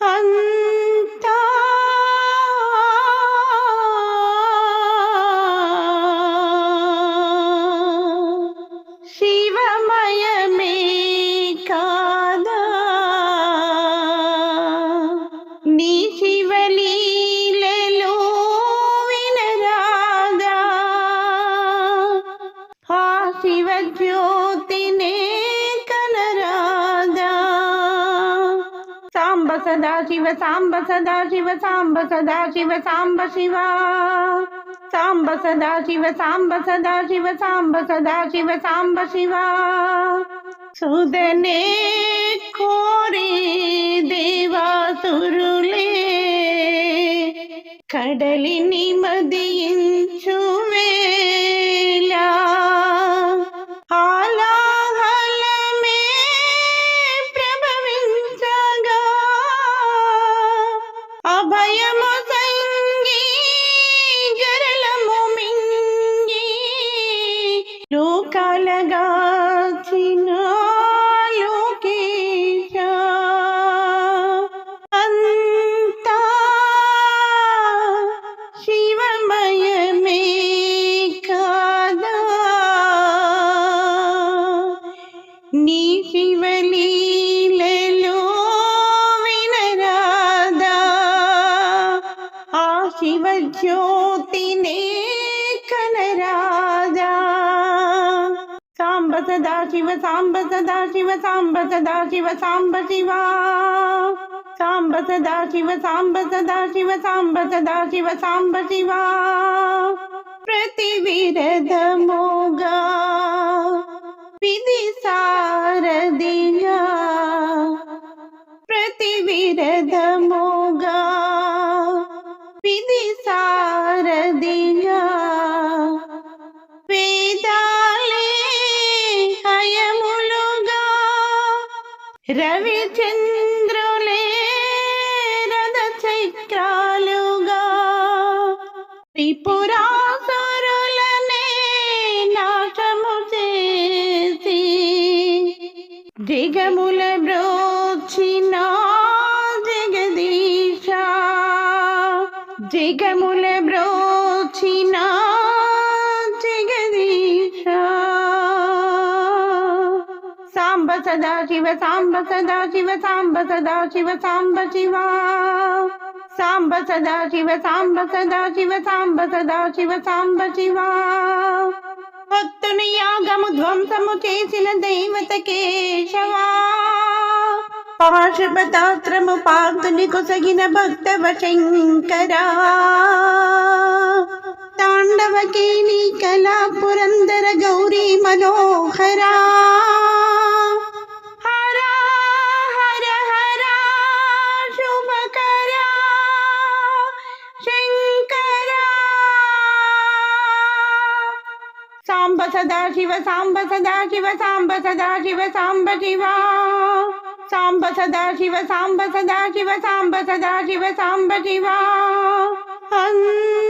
అంతా శివమయమే కాదా? నీ శివలీలలో వినరాదా? ఆ శివజ్యోతినే सदा शिव सांब, सदा शिव सांब, सदा शिव सांब शिवा। सांब, सदा शिव सांब, सदा शिव सांब, सदा शिव सांब शिवा। सुदने खोरे देवा सुरुले मदी चुवे కలగాచిన నీ శివలీలలో వినరాదా. ఆ శివజ్యో सदा शिव सांब, सदा शिव सांब, सदा शिव सांब शिवा। सांब, सदा शिव सांब, सदा शिव सांब, सदा शिव सांब शिवा। प्रतिविरध मोगा विधि सार दिया। प्रतिविरध రవిచంద్రులే రథ చక్రాలుగా త్రిపురాసురులనే నాశము చేసి దిగముల బ్రోచిన జగదీశ దిగముల బ్రోచిన సాంబ సదా శివ సాంబ సదా శివ సాంబ సదా శివ సాంబ శివ సాంబ సదా శివ సాంబ సదా శివ సాంబ సదా శివ సాంబ శివ భక్తుని యాగము ధ్వంసము చేసిన దైవత కేశవా పాశుపతాత్రము పార్థుని కొసగిన భక్తవ శంకరా తాండవ కేలి కళా పురందర గౌరీ మనోహరా சாம்ப சதா சிவ சாம்ப சதா சிவ சாம்ப சதா சிவ சாம்ப சிவா சாம்ப சதா சிவ சாம்ப சதா சிவ சாம்ப சதா சிவ சாம்ப சிவா அன்